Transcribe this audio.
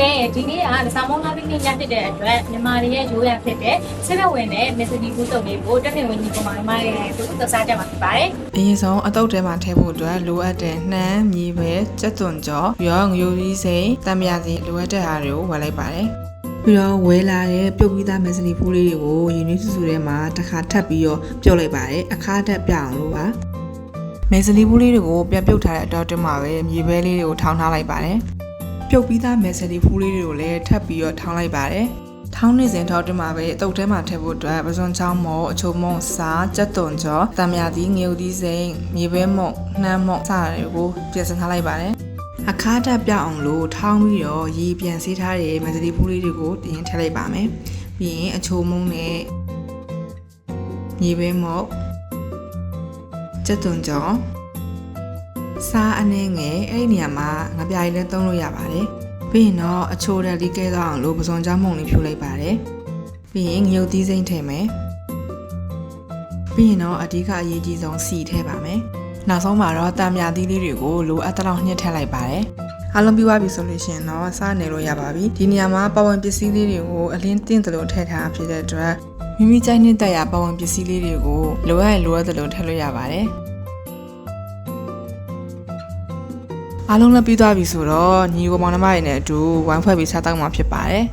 ကဲဒီနေ့ကဆောင်းမုံလာပြီးနေ့ညဖြစ်တဲ့အတွက်မြန်မာတွေရဲ့ရိုးရာဖြစ်တဲ့စစ်ဘက်ဝင်တဲ့မစ္စဒီဘူးစုံလေးကိုတက်နေဝင်ကြီးပုံမှန်မှရဲ့သူသစားကြမှာဖြစ်ပါတယ်အရင်ဆုံးအတုတ်ထဲမှာထည့်ဖို့အတွက်လိုအပ်တဲ့နှမ်းမြေပဲကြက်သွန်ကြောပြီးတော့ငရုတ်သီးစိမ်းတံမြာစီလိုအပ်တဲ့အားတွေကိုဝယ်လိုက်ပါတယ်ပြီးတော့ဝယ်လာတဲ့ပြုတ်ပြီးသားမက်စနီဖူးလေးတွေကိုယူနီစုစုထဲမှာတစ်ခါထပ်ပြီးတော့ပြုတ်လိုက်ပါတယ်အခါတက်ပြအောင်လို့ပါမက်စနီဖူးလေးတွေကိုပြန်ပြုတ်ထားတဲ့အတော့တွင်းမှာပဲမြေပဲလေးတွေကိုထောင်းထားလိုက်ပါတယ် ပြုတ်ပြီးသားမက်စနီဖူးလေးတွေကိုလည်းထပ်ပြီးတော့ထောင်းလိုက်ပါတယ်ထောင်းနေစဉ်ထောက်တင်မှာပဲအတုတ်ထဲမှာထည့်ဖို့အတွက်ပစွန်ချောင်းမော်အချိုမုံစားကြက်သွန်ကြောတံမြာသီးငရုတ်သီးစိမ်းမြေပဲမုံနှမ်းမုံစတာတွေကိုပြင်ဆင်ထားလိုက်ပါတယ်အခါတက်ပြအောင်လို့ထောင်းပြီးတော့ရေပြန်ဆေးထားတဲ့မန္တလေးဖူးလေးတွေကိုတင်ထည့်လိုက်ပါမယ်ပြီးရင်အချိုမုံနဲ့မြေပဲမုံကြက်သွန်ကြော စားအနေငယ်အဲ့ဒီနေရာမှာငပြားလေးလည်းသုံးလို့ရပါတယ်ပြီးရင်တော့အချိုတက်လေးကဲသွားအောင်လို့ပစုံချောင်းမုံလေးဖြူလိုက်ပါတယ်ပြီးရင်ငရုတ်သီးစိမ့်ထည့်မယ်ပြီးရင်တော့အဓိကအရေးကြီးဆုံးစီထည့်ပါမယ်နောက်ဆုံးမှာတော့တာမြသီးလေးတွေကိုလိုအပ်တဲ့လောက်ညှစ်ထည့်လိုက်ပါတယ်အားလုံးပြီးသွားပြီဆိုလို့ရှိရင်တော့စားနေလို့ရပါပြီဒီနေရာမှာပဝံပစ္စည်းလေးတွေကိုအလင်းတင့်တယ်လို့ထည့်ထားဖြစ်တဲ့အတွက်မိမိကြိုက်နေတဲ့ရာပဝံပစ္စည်းလေးတွေကိုလိုအပ်ရင်လိုအပ်တယ်လို့ထည့်လို့ရပါတယ် အားလုံးလည်းပြီးသွားပြီဆိုတော့ညီကိုမောင်နှမတွေနဲ့အတူဝိုင်းဖွဲ့ပြီးစားတောက်မှာဖြစ်ပါတယ်